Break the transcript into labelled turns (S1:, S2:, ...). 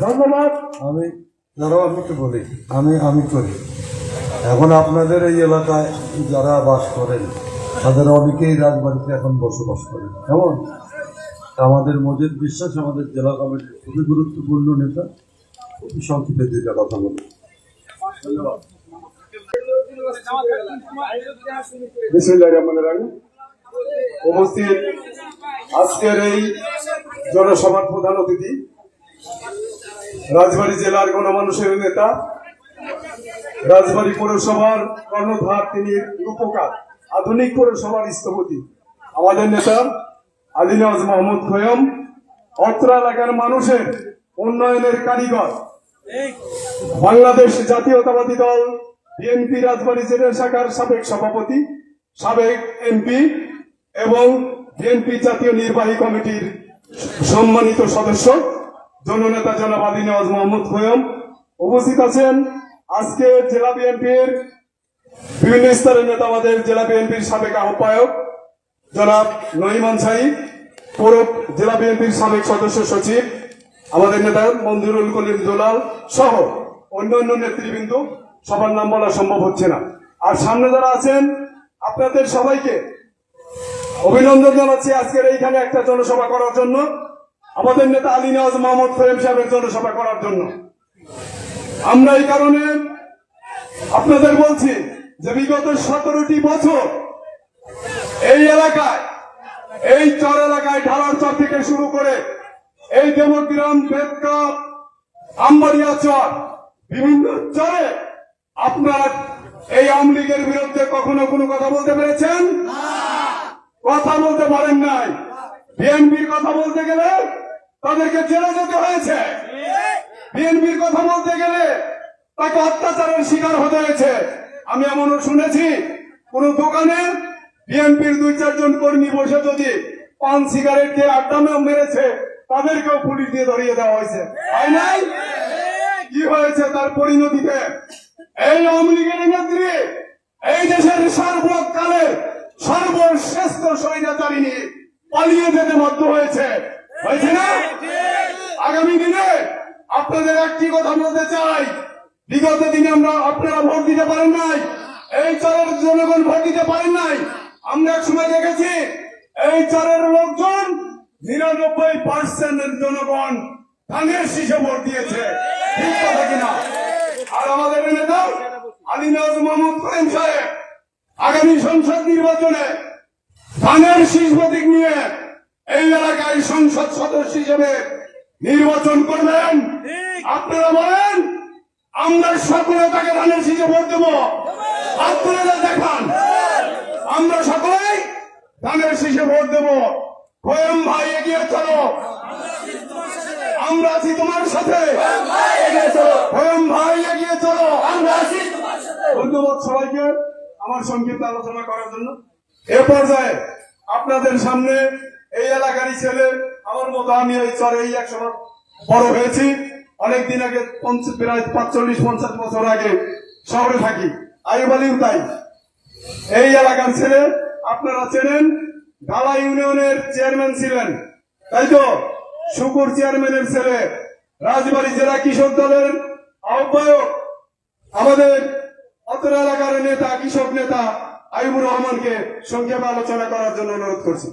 S1: ধন্যবাদ।
S2: আমি যারা আমাকে বলি। আমি আমি করি। এখন আপনাদের এই এলাকায় যারা বাস করেন, তাদের অনেকেই রাজবাড়িতে এখন বসবাস করেন। কেমন? আমাদের মজিদ বিশ্বাস আমাদের জেলা কমিটির খুবই গুরুত্বপূর্ণ নেতা। খুবই সংক্ষেপে দুইটা কথা বলি।
S1: রাহিম। উপস্থিত আজকের এই জনসভার প্রধান অতিথি রাজবাড়ী জেলার গণমানুষের নেতা, রাজবাড়ী পৌরসভার কর্ণধার তিনি রূপকার, আধুনিক পৌরসভার স্থপতি। আমাদের নেতা আলী নওয়াজ মোহাম্মদ খোয়ম অত্র এলাকার মানুষের উন্নয়নের কারিগর। বাংলাদেশ জাতীয়তাবাদী দল, বিএনপি রাজবাড়ী জেলা শাখার সাবেক সভাপতি, সাবেক এমপি এবং বিএনপি জাতীয় নির্বাহী কমিটির সম্মানিত সদস্য। জননেতা জনাব আলী নওয়াজ মোহাম্মদ খোয়ম উপস্থিত আছেন আজকে জেলা বিএনপির বিভিন্ন স্তরের নেতাবাদের জেলা বিএনপির সাবেক আহ্বায়ক জনাব নহিমান সাহিব পৌর জেলা বিএনপির সাবেক সদস্য সচিব, আমাদের নেতা মঞ্জুরুল কলিম দোলাল সহ অন্য অন্য নেতৃবৃন্দ, সবার নাম বলা সম্ভব হচ্ছে না। আর সামনে যারা আছেন, আপনাদের সবাইকে অভিনন্দন জানাচ্ছি আজকের এইখানে একটা জনসভা করার জন্য। আমাদের নেতা আলী নওয়াজ মোহাম্মদ ফেম সাহেবের জনসভা করার জন্য। আমরা এই কারণে আপনাদের বলছি যে বিগত সতেরোটি বছর এই এলাকায় এই চর এলাকায় ঢালার চর থেকে শুরু করে এই দেবগ্রাম বেদকাপ আম্বারিয়া চর বিভিন্ন চরে আপনারা এই আওয়ামী লীগের বিরুদ্ধে কখনো কোনো কথা বলতে পেরেছেন? কথা বলতে পারেন নাই। বিএনপির কথা বলতে গেলে তাদেরকে জেলে যেতে হয়েছে। বিএনপির কথা বলতে গেলে তাকে অত্যাচারের শিকার হতে হয়েছে। আমি এমনও শুনেছি, কোন দোকানে বিএনপির দুই, চারজন কর্মী বসে যদি পান সিগারেট খেয়ে আড্ডা মেরেছে, তাদেরকেও পুলিশ দিয়ে ধরিয়ে দেওয়া হয়েছে। হয় নাই? কি হয়েছে তার পরিণতিতে? এই আওয়ামী লীগের নেত্রী, এই দেশের সর্বকালের সর্বশ্রেষ্ঠ স্বৈরাচারিণী পালিয়ে যেতে বাধ্য হয়েছে। হয়েছে না? আগামী দিনে আপনাদের একটি কথা বলতে চাই। বিগত দিনে আমরা আপনারা ভোট দিতে পারেন নাই। এই চরের জনগণ ভোট দিতে পারেন নাই। আমরা এক সময় দেখেছি, এই চরের লোকজন নিরানব্বই পার্সেন্টের জনগণ ধানের শীষে ভোট দিয়েছে। ঠিক কথা কিনা? আর আমাদের নেতা আলী নওয়াজ মোহাম্মদ করিম সাহেব আগামী সংসদ নির্বাচনে ধানের শীষ প্রতীক নিয়ে এই এলাকায় সংসদ সদস্য হিসেবে নির্বাচন করবেন। আপনারা বলেন আমরা সকলে তাকে ধানের শীষে ভোট দেব। আপনারা দেখান আমরা সকলেই ধানের শীষে ভোট দেব। খোয়েম ভাই এগিয়ে চলো। আমরা আছি তোমার সাথে। খোয়েম ভাই এগিয়ে চলো। আমরা আছি ধন্যবাদ সবাইকে আমার সংক্ষিপ্ত আলোচনা করার জন্য। এ পর্যায়ে আপনাদের সামনে এই এলাকারই ছেলে, আমার মতো আমি এই চরে এই এক সময় বড় হয়েছি। অনেকদিন আগে প্রায় পাঁচচল্লিশ, পঞ্চাশ বছর আগে শহরে থাকি। আইবালিও তাই। এই এলাকার ছেলে, আপনারা চেনেন, ঢালা ইউনিয়নের চেয়ারম্যান ছিলেন। তাই তো? শুকুর চেয়ারম্যানের ছেলে, রাজবাড়ী জেলা কৃষক দলের আহ্বায়ক, আমাদের অতর এলাকার নেতা কৃষক নেতা আইবুর রহমানকে সংক্ষেপে আলোচনা করার জন্য অনুরোধ করছি।